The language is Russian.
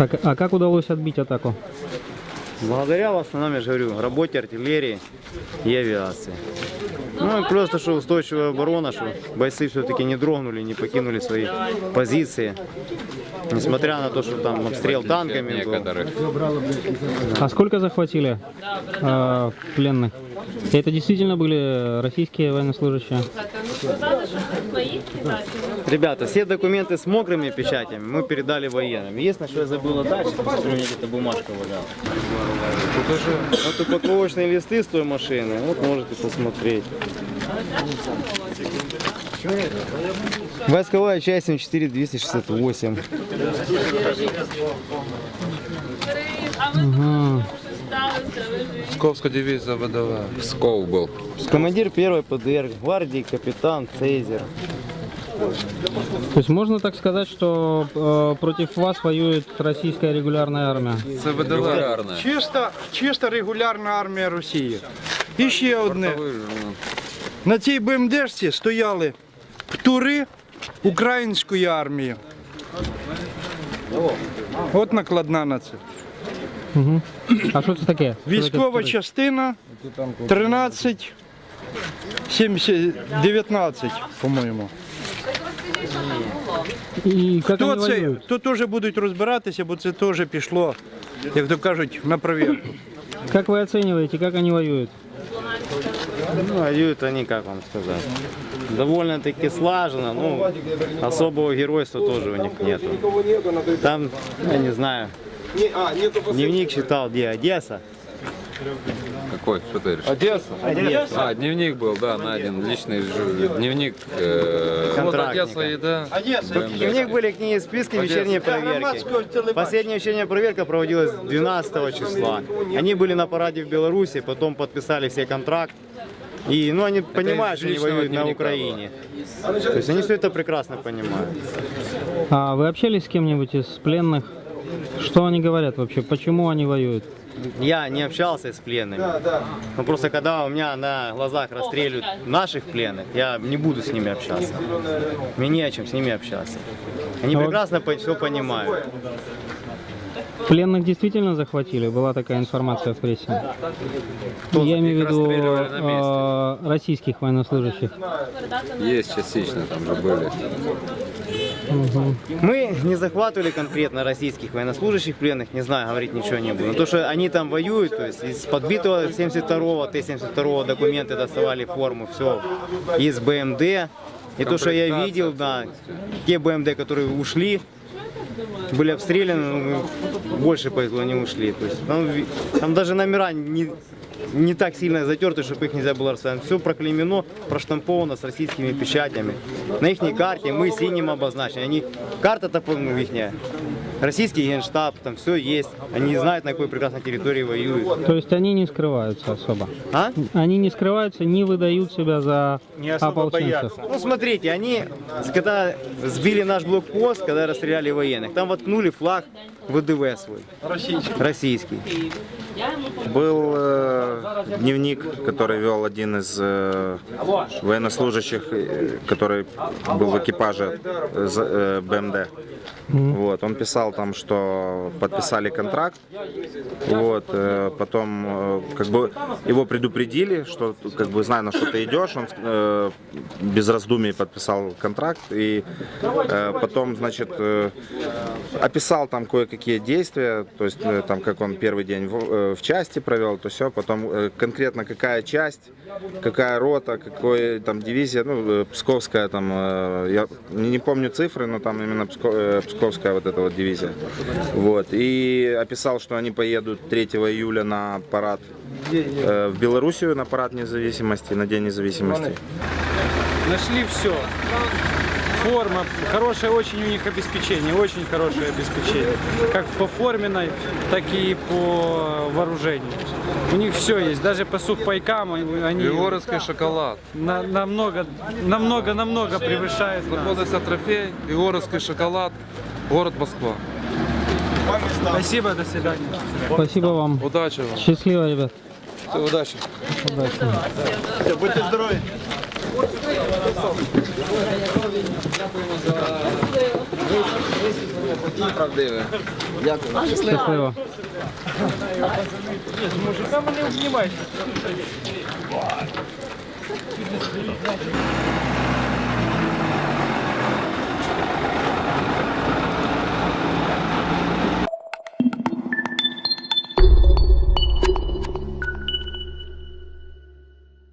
Так, а как удалось отбить атаку? Благодаря, в основном, я же говорю, работе артиллерии и авиации. Ну и просто, что устойчивая оборона, что бойцы все-таки не дрогнули, не покинули свои позиции. Несмотря на то, что там обстрел танками. Некоторых. А сколько захватили э, пленных? И это действительно были российские военнослужащие? Ребята, все документы с мокрыми печатями мы передали военным. Единственное, что я забыл дальше, у меня где-то бумажка валяла. Вот упаковочные листы с той машины, вот можете посмотреть. Войсковая часть 74268. Ага. Псковская дивизия ВДВ. Псков был. Командир первой ПДР, гвардии, капитан Цейзер. То есть можно так сказать, что э, против вас воюет российская регулярная армия? Це ВДВ. Регулярно. Чиста, чиста регулярна армія Росії. І ще одне. Вы же, ну, На цій БМДшці стояли птури української армії. От накладна на це. Угу. А що це таке? Що таке Військова повторюй? частина 13 70, 19, по-моєму. І як Хто вони це? воюють? То теж будуть розбиратися, бо це теж пішло, як то кажуть, на перевірку. Как вы оцениваете, как они воюют? Ну, воюют они, как вам сказать, довольно-таки слаженно, ну, особого геройства тоже у них нету. Там, я не знаю, дневник читал, где Одесса. Какой? Что ты решил? Одеса. А, дневник был, да, найден. Личный ж- дневник. э, Вот. Одесса и да. У них были книги списки вечерней проверки. Последняя вечерняя проверка проводилась 12 числа. Они были на параде в Беларуси, потом подписали все контракт. И, ну, они понимают, из что они воюют на Украине. То есть они все это прекрасно понимают. А вы общались с кем-нибудь из пленных? Что они говорят вообще? Почему они воюют? Я не общался с пленными. Но просто когда у меня на глазах расстреливают наших пленных, я не буду с ними общаться. Мне не о чем с ними общаться. Они А вот- прекрасно все понимают. Пленных действительно захватили? Была такая информация в прессе. Я имею в виду э, российских военнослужащих. Есть частично там же были. Мы не захватывали конкретно российских военнослужащих пленных, не знаю, говорить ничего не буду. Но то, что они там воюют, то есть из подбитого 72-го, Т-72 документы доставали форму, все, из БМД. И то, что я видел, да, те БМД, которые ушли, были обстреляны, ну, больше повезло, не ушли. То есть, там, там даже номера не, не так сильно затерты, чтобы их нельзя было рассмотреть. Все проклеймено, проштамповано с российскими печатями. На их карте мы синим обозначены. Они, карта-то, ну, их Российский генштаб, там все есть. Они знают, на какой прекрасной территории воюют. То есть они не скрываются особо. А? Они не скрываются, не выдают себя за ополченцев. Ну, смотрите, они, когда сбили наш блокпост, когда расстреляли военных, там воткнули флаг ВДВ свой. Российский. Был э, дневник, который вел один из э, военнослужащих, э, который был в экипаже э, э, БМД. Вот, он писал там, что подписали контракт, вот, э, потом э, как бы его предупредили, что как бы зная, на что ты идешь, он э, без раздумий подписал контракт и потом, значит, описал там кое-какие действия, то есть там как он первый день в, в части провел, то все, потом конкретно какая часть, какая рота, какой там дивизия, ну Псковская там, я не, помню цифры, но там именно Пско- Псковская вот эта вот дивизия, вот и описал, что они поедут 3 июля на парад э, в Белоруссию на парад независимости, на День независимости. Нашли все. Форма, хорошее очень у них обеспечение, очень хорошее обеспечение. Как по форменной, так и по вооружению. У них все есть, даже по сухпайкам они Егоровский шоколад. на- намного, намного, намного превышают. нас. Трофей, Егоровский шоколад, город Москва. Спасибо, до свидания. Спасибо вам. Удачи вам. Счастливо, ребят. Все, удачи. Удачи. Будьте здорові! правдиве. Щасливо. Мужикам не обнимайся.